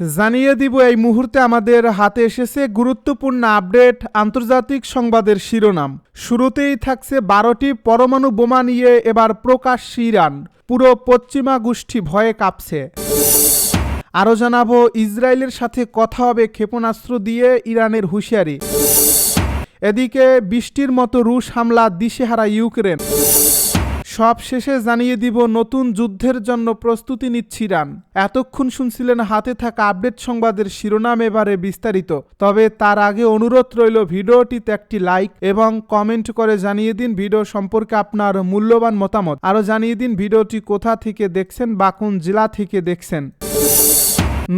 জানিয়ে দিব, এই মুহূর্তে আমাদের হাতে এসেছে গুরুত্বপূর্ণ আপডেট আন্তর্জাতিক সংবাদের শিরোনাম। শুরুতেই থাকছে বারোটি পরমাণু বোমা নিয়ে এবার প্রকাশ ইরান। পুরো পশ্চিমা গোষ্ঠী ভয়ে কাঁপছে। আরও জানাব, ইসরায়েলের সাথে কথা হবে ক্ষেপণাস্ত্র দিয়ে ইরানের হুঁশিয়ারি। এদিকে বৃষ্টির মতো রুশ হামলা দিশেহারা ইউক্রেন। সব শেষে জানিয়ে দিব, নতুন যুদ্ধের জন্য প্রস্তুতি নিচ্ছি ইরান। এতক্ষণ শুনছিলেন হাতে থাকা আপডেট সংবাদের শিরোনাম এবারে বিস্তারিত। তবে তার আগে অনুরোধ রইল, ভিডিওটিতে একটি লাইক এবং কমেন্ট করে জানিয়ে দিন ভিডিও সম্পর্কে আপনার মূল্যবান মতামত। আরও জানিয়ে দিন ভিডিওটি কোথা থেকে দেখছেন বা কোন জেলা থেকে দেখছেন।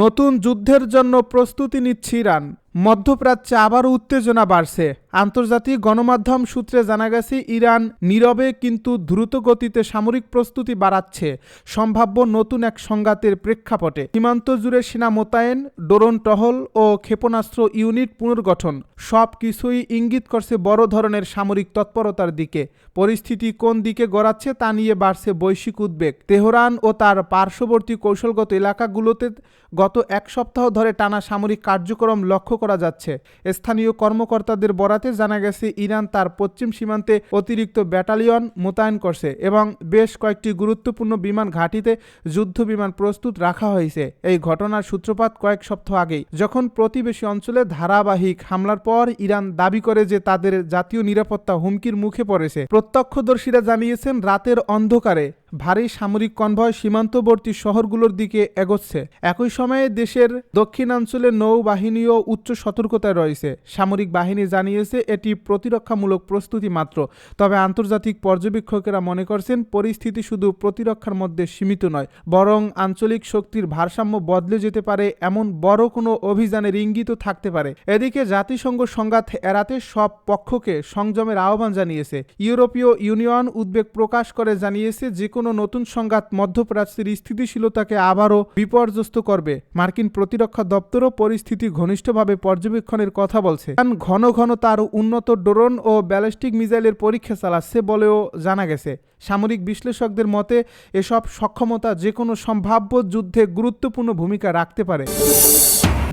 নতুন যুদ্ধের জন্য প্রস্তুতি নিচ্ছে ইরান। মধ্যপ্রাচ্যে আবারও উত্তেজনা বাড়ছে। আন্তর্জাতিক গণমাধ্যম সূত্রে জানা গেছে, ইরান নীরবে কিন্তু দ্রুত গতিতে সামরিক প্রস্তুতি বাড়াচ্ছে। সম্ভাব্য নতুন এক সংঘাতের প্রেক্ষাপটে সীমান্ত জুড়ে সেনা মোতায়েন, ডোরন টহল ও ক্ষেপণাস্ত্র ইউনিট পুনর্গঠন সব কিছুই ইঙ্গিত করছে বড় ধরনের সামরিক তৎপরতার দিকে। পরিস্থিতি কোন দিকে গড়াচ্ছে তা নিয়ে বাড়ছে বৈশ্বিক উদ্বেগ। তেহরান ও তার পার্শ্ববর্তী কৌশলগত এলাকাগুলোতে গত এক সপ্তাহ ধরে টানা সামরিক কার্যক্রম লক্ষ্য করা যাচ্ছে। স্থানীয় কর্মকর্তাদের বরাতে জানা গেছে, ইরান তার পশ্চিম সীমান্তে অতিরিক্ত ব্যাটালিয়ন মোতায়েন করছে এবং বেশ কয়েকটি গুরুত্বপূর্ণ বিমান ঘাঁটিতে যুদ্ধ বিমান প্রস্তুত রাখা হয়েছে। এই ঘটনার সূত্রপাত কয়েক সপ্তাহ আগেই। যখন প্রতিবেশী অঞ্চলে ধারাবাহিক হামলার পর ইরান দাবি করে যে তাদের জাতীয় নিরাপত্তা হুমকির মুখে পড়েছে, প্রত্যক্ষদর্শীরা জানিয়েছেন, রাতের অন্ধকারে ভারী সামরিক কনভয় সীমান্তবর্তী শহরগুলোর দিকে এগোচ্ছে। একই সময়ে দেশের দক্ষিণাঞ্চলে নৌবাহিনীও উচ্চ সতর্কতায় রয়েছে। সামরিক বাহিনী জানিয়েছে, এটি প্রতিরক্ষামূলক প্রস্তুতি মাত্র। তবে আন্তর্জাতিক পর্যবেক্ষকেরা মনে করছেন, পরিস্থিতি শুধু প্রতিরক্ষার মধ্যে সীমিত নয়, বরং আঞ্চলিক শক্তির ভারসাম্য বদলে যেতে পারে এমন বড় কোনো অভিযানের ইঙ্গিতও থাকতে পারে। এদিকে জাতিসংঘ সংঘাত এড়াতে সব পক্ষকে সংযমের আহ্বান জানিয়েছে। ইউরোপীয় ইউনিয়ন উদ্বেগ প্রকাশ করে জানিয়েছে, যে কোনো নতুন সংঘাত মধ্যপ্রাচ্যের স্থিতিশীলতাকে আবারও বিপর্যস্ত করবে। মার্কিন প্রতিরক্ষা দপ্তরও পরিস্থিতি ঘনিষ্ঠভাবে পর্যবেক্ষণের কথা বলছে। ইরান ঘন ঘন তার উন্নত ড্রোন ও ব্যালিস্টিক মিসাইলের পরীক্ষা চালাচ্ছে বলেও জানা গেছে। সামরিক বিশ্লেষকদের মতে, এসব সক্ষমতা যে কোনো সম্ভাব্য যুদ্ধে গুরুত্বপূর্ণ ভূমিকা রাখতে পারে।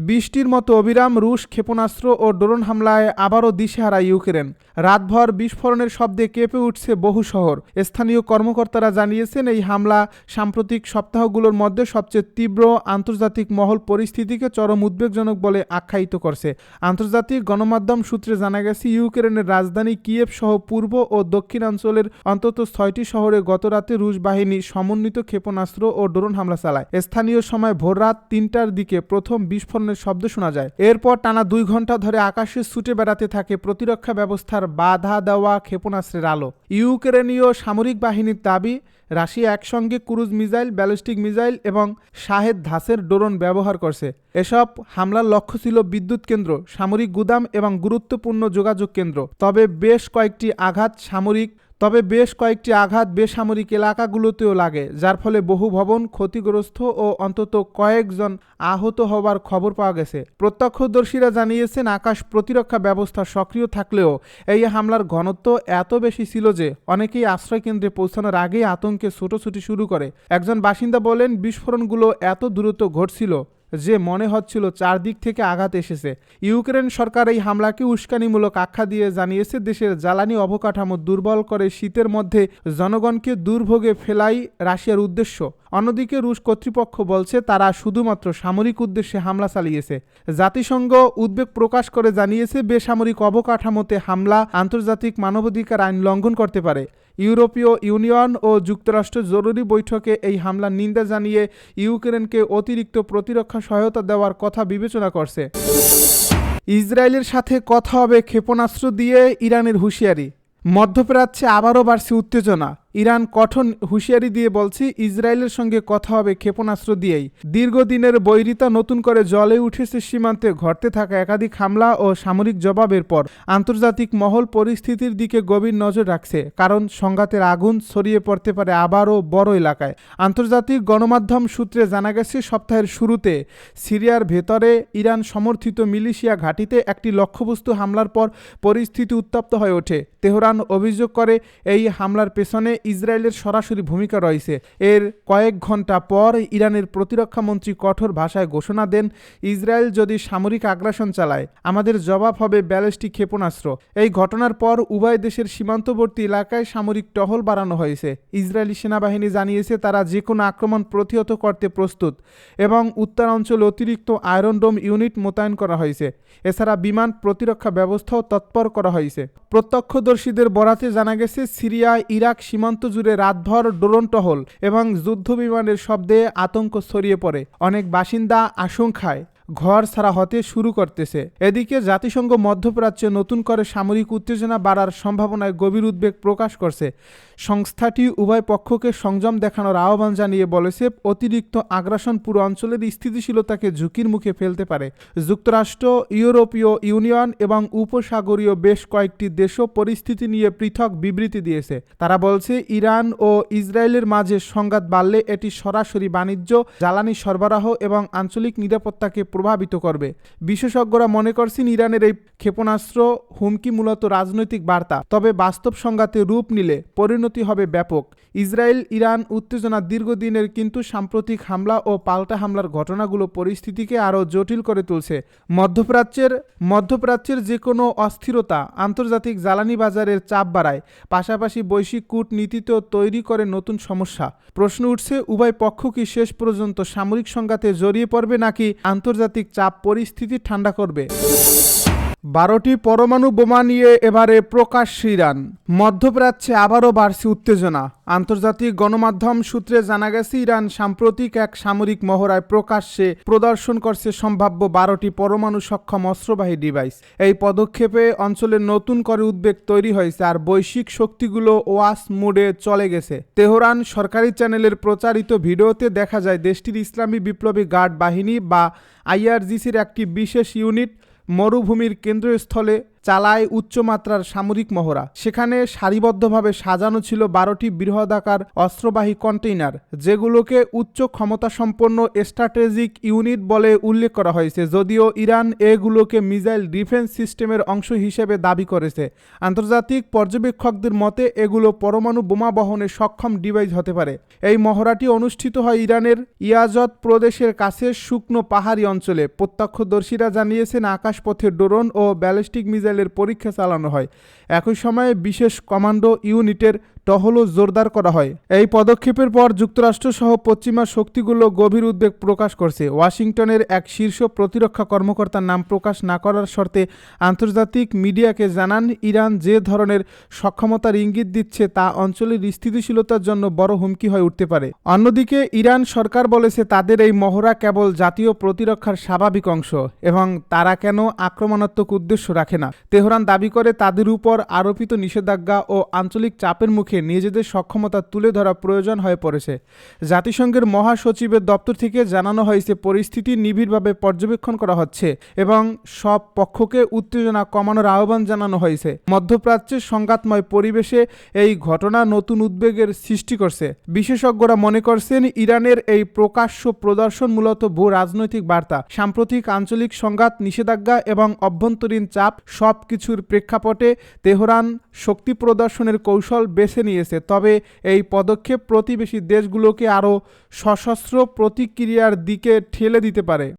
বৃষ্টির মতো অবিরাম রুশ ক্ষেপণাস্ত্র ও ড্রোন হামলায় আবারও দিশেহারা ইউক্রেন। রাতভর বিস্ফোরণের শব্দে কেঁপে উঠছে বহু শহর। স্থানীয় কর্মকর্তারা জানিয়েছেন, এই হামলা সাম্প্রতিক সপ্তাহগুলোর মধ্যে সবচেয়ে তীব্র আন্তর্জাতিক মহল পরিস্থিতিকে চরম উদ্বেগজনক বলে আখ্যায়িত করছে। আন্তর্জাতিক গণমাধ্যম সূত্রে জানা গেছে, ইউক্রেনের রাজধানী কিয়েভ সহ পূর্ব ও দক্ষিণাঞ্চলের অন্তত ছয়টি শহরে গতরাতে রুশ বাহিনী সমন্বিত ক্ষেপণাস্ত্র ও ড্রোন হামলা চালায়। স্থানীয় সময় ভোররাত তিনটার দিকে প্রথম বিস্ফোরণের শব্দ শোনা যায়। এরপর টানা দুই ঘণ্টা ধরে আকাশে ছুটে বেড়াতে থাকে প্রতিরক্ষা ব্যবস্থার বাধা দেওয়া ক্ষেপণাস্ত্রের আলো। ইউক্রেনীয় সামরিক বাহিনীর দাবি, রাশিয়া একসঙ্গে ক্রুজ মিসাইল, ব্যালিস্টিক মিসাইল এবং শাহেদ ধাসের ড্রোন ব্যবহার করছে। এসব হামলার লক্ষ্য ছিল বিদ্যুৎ কেন্দ্র, সামরিক গুদাম এবং গুরুত্বপূর্ণ যোগাযোগ কেন্দ্র। তবে বেশ কয়েকটি আঘাত সামরিক তবে বেশ কয়েকটি আঘাত বেসামরিক এলাকাগুলোতেও লাগে, যার ফলে বহু ভবন ক্ষতিগ্রস্ত ও অন্তত কয়েকজন আহত হওয়ার খবর পাওয়া গেছে। প্রত্যক্ষদর্শীরা জানিয়েছেন, আকাশ প্রতিরক্ষা ব্যবস্থা সক্রিয় থাকলেও এই হামলার ঘনত্ব এত বেশি ছিল যে অনেকেই আশ্রয়কেন্দ্রে পৌঁছানোর আগেই আতঙ্কে ছোটোছুটি শুরু করে। একজন বাসিন্দা বলেন, বিস্ফোরণগুলো এত দ্রুত ঘটছিল যে মনে হচ্ছিল চারদিক থেকে আঘাত এসেছে। ইউক্রেন সরকার এই হামলাকে উস্কানিমূলক আখ্যা দিয়ে জানিয়েছে, দেশের জ্বালানি অবকাঠামো দুর্বল করে শীতের মধ্যে জনগণকে দুর্ভোগে ফেলাই রাশিয়ার উদ্দেশ্য। অন্যদিকে রুশ কর্তৃপক্ষ বলছে, তারা শুধুমাত্র সামরিক উদ্দেশ্যে হামলা চালিয়েছে। জাতিসংঘ উদ্বেগ প্রকাশ করে জানিয়েছে, বেসামরিক অবকাঠামোতে হামলা আন্তর্জাতিক মানবাধিকার আইন লঙ্ঘন করতে পারে। ইউরোপীয় ইউনিয়ন ও যুক্তরাষ্ট্র জরুরি বৈঠকে এই হামলার নিন্দা জানিয়ে ইউক্রেনকে অতিরিক্ত প্রতিরক্ষা সহায়তা দেওয়ার কথা বিবেচনা করছে। ইসরায়েলের সাথে কথা হবে ক্ষেপণাস্ত্র দিয়ে ইরানের হুঁশিয়ারি। মধ্যপ্রাচ্যে আবারও বাড়ছে উত্তেজনা। ইরান কঠোর হুঁশিয়ারি দিয়ে বলছে, ইসরায়েলের সঙ্গে কথা হবে ক্ষেপণাস্ত্র দিয়েই। দীর্ঘদিনের বৈরিতা নতুন করে জলে উঠেছে সীমান্তে, ঘটতে থাকা একাধিক হামলা ও সামরিক জবাবের পর। আন্তর্জাতিক মহল পরিস্থিতির দিকে গভীর নজর রাখছে, কারণ সংঘাতের আগুন ছড়িয়ে পড়তে পারে আবারও বড় এলাকায়। আন্তর্জাতিক গণমাধ্যম সূত্রে জানা গেছে, সপ্তাহের শুরুতে সিরিয়ার ভেতরে ইরান সমর্থিত মিলিশিয়া ঘাঁটিতে একটি লক্ষ্যবস্তু হামলার পর পরিস্থিতি উত্তপ্ত হয়ে ওঠে। তেহরান অভিযোগ করে, এই হামলার পেছনে ইসরায়েলের সরাসরি ভূমিকা রয়েছে। এর কয়েক ঘণ্টা পর ইরানের প্রতিরক্ষা মন্ত্রী কঠোর ভাষায় ঘোষণা দেন, ইসরায়েল যদি সামরিক আগ্রাসন চালায়, আমাদের জবাব হবে ব্যালিস্টিক ক্ষেপণাস্ত্র। এই ঘটনার পর উভয় দেশের সীমান্তবর্তী এলাকায় সামরিক টহল বাড়ানো হয়েছে। ইসরায়েলি সেনাবাহিনী জানিয়েছে, তারা যে কোনো আক্রমণ প্রতিহত করতে প্রস্তুত এবং উত্তরাঞ্চলে অতিরিক্ত আয়রন ডোম ইউনিট মোতায়েন করা হয়েছে। এছাড়া বিমান প্রতিরক্ষা ব্যবস্থাও তৎপর করা হয়েছে। প্রত্যক্ষদর্শীদের বরাতে জানা গেছে, সিরিয়া, ইরাক সীমান্ত জুড়ে রাতভর ড্রোন টহল এবং যুদ্ধ বিমানের শব্দে আতঙ্ক ছড়িয়ে পড়ে। অনেক বাসিন্দা আশঙ্কায়। ঘর ছাড়া হতে শুরু করতেছে। এদিকে জাতিসংঘ মধ্যপ্রাচ্যে নতুন করে সামরিক উত্তেজনা বাড়ার সম্ভাবনায় গভীর উদ্বেগ প্রকাশ করছে। সংস্থাটি উভয় পক্ষকে সংযম দেখানোর আহ্বান জানিয়ে বলেছে, অতিরিক্ত আগ্রাসন পুরো অঞ্চলের স্থিতিশীলতাকে ঝুঁকির মুখে ফেলতে পারে। যুক্তরাষ্ট্র, ইউরোপীয় ইউনিয়ন এবং উপসাগরীয় বেশ কয়েকটি দেশও পরিস্থিতি নিয়ে পৃথক বিবৃতি দিয়েছে। তারা বলছে, ইরান ও ইসরায়েলের মাঝে সংঘাত বাড়লে এটি সরাসরি বাণিজ্য, জ্বালানি সরবরাহ এবং আঞ্চলিক নিরাপত্তাকে প্রভাবিত করবে। বিশেষজ্ঞরা মনে করছেন ইরানের এই ক্ষেপণাস্ত্র হুমকি মূলত রাজনৈতিক বার্তা, তবে বাস্তব সংঘাতে রূপ নিলে পরিণতি হবে ব্যাপক। ইসরায়েল, ইরান উত্তেজনা দীর্ঘদিনের কিন্তু সাম্প্রতিক হামলা ও পাল্টা হামলার ঘটনাগুলো পরিস্থিতিকে আরও জটিল করে তুলছে। মধ্যপ্রাচ্যের মধ্যপ্রাচ্যের যে কোনো অস্থিরতা আন্তর্জাতিক জ্বালানি বাজারের চাপ বাড়ায়, পাশাপাশি বৈশ্বিক কূটনীতিতেও তৈরি করে নতুন সমস্যা। প্রশ্ন উঠছে, উভয় পক্ষ কি শেষ পর্যন্ত সামরিক সংঘাতে জড়িয়ে পড়বে নাকি আন্তর্জাতিক চাপ পরিস্থিতি ঠান্ডা করবে। বারোটি পরমাণু বোমা নিয়ে এবারে প্রকাশ ইরান। মধ্যপ্রাচ্যে আবারও বাড়ছে উত্তেজনা। আন্তর্জাতিক গণমাধ্যম সূত্রে জানা গেছে, ইরান সাম্প্রতিক এক সামরিক মহড়ায় প্রকাশ্যে প্রদর্শন করছে সম্ভাব্য বারোটি পরমাণু সক্ষম অস্ত্রবাহী ডিভাইস। এই পদক্ষেপে অঞ্চলে নতুন করে উদ্বেগ তৈরি হয়েছে আর বৈশ্বিক শক্তিগুলো ওয়াস মুডে চলে গেছে। তেহরান সরকারি চ্যানেলের প্রচারিত ভিডিওতে দেখা যায়, দেশটির ইসলামী বিপ্লবী গার্ড বাহিনী বা আইআরজিসির একটি বিশেষ ইউনিট মরুভূমির কেন্দ্রস্থলে চালায় উচ্চমাত্রার সামরিক মহড়া। সেখানে সারিবদ্ধভাবে সাজানো ছিল বারোটি বৃহদাকার অস্ত্রবাহী কন্টেইনার, যেগুলোকে উচ্চ ক্ষমতাসম্পন্ন স্ট্র্যাটেজিক ইউনিট বলে উল্লেখ করা হয়েছে, যদিও ইরান এগুলোকে মিসাইল ডিফেন্স সিস্টেমের অংশ হিসেবে দাবি করেছে। আন্তর্জাতিক পর্যবেক্ষকদের মতে, এগুলো পরমাণু বোমা বহনে সক্ষম ডিভাইস হতে পারে। এই মহড়াটি অনুষ্ঠিত হয় ইরানের ইয়াজত প্রদেশের কাছে শুকনো পাহাড়ি অঞ্চলে। প্রত্যক্ষদর্শীরা জানিয়েছেন, আকাশপথে ড্রোন ও ব্যালিস্টিক মিসাইলের পরীক্ষা চালানো হয়। একই সময়ে বিশেষ কমান্ডো ইউনিটের টহলও জোরদার করা হয়। এই পদক্ষেপের পর যুক্তরাষ্ট্র সহ পশ্চিমা শক্তিগুলো গভীর উদ্বেগ প্রকাশ করছে। ওয়াশিংটনের এক শীর্ষ প্রতিরক্ষা কর্মকর্তার নাম প্রকাশ না করার শর্তে আন্তর্জাতিক মিডিয়াকে জানান, ইরান যে ধরনের সক্ষমতার ইঙ্গিত দিচ্ছে তা অঞ্চলের স্থিতিশীলতার জন্য বড় হুমকি হয়ে উঠতে পারে। অন্যদিকে, ইরান সরকার বলেছে তাদের এই মহড়া কেবল জাতীয় প্রতিরক্ষার স্বাভাবিক অংশ এবং তারা কেন আক্রমণাত্মক উদ্দেশ্য রাখে না। তেহরান দাবি করে তাদের উপর আরোপিত নিষেধাজ্ঞা ও আঞ্চলিক চাপের মুখে নিজেদের সক্ষমতা তুলে ধরা প্রয়োজন হয়ে পড়েছে। জাতিসংঘের মহাসচিবের দপ্তর থেকে জানানো হয়েছে, পরিস্থিতি নিবিড়ভাবে পর্যবেক্ষণ করা হচ্ছে এবং সব পক্ষকে উত্তেজনা কমানোর আহ্বান জানানো হয়েছে। মধ্যপ্রাচ্যের সংঘাতময় পরিবেশে এই ঘটনা নতুন উদ্বেগের সৃষ্টি করছে। বিশেষজ্ঞরা মনে করছেন, ইরানের এই প্রকাশ্য প্রদর্শন মূলত ভূ রাজনৈতিক বার্তা। সাম্প্রতিক আঞ্চলিক সংঘাত, নিষেধাজ্ঞা এবং অভ্যন্তরীণ চাপ সব কিছুর প্রেক্ষাপটে তেহরান শক্তি প্রদর্শনের কৌশল বেছে নিয়েছে। তবে এই পদক্ষেপ প্রতিবেশী দেশগুলোকে আরও সশস্ত্র প্রতিক্রিয়ার দিকে ঠেলে দিতে পারে।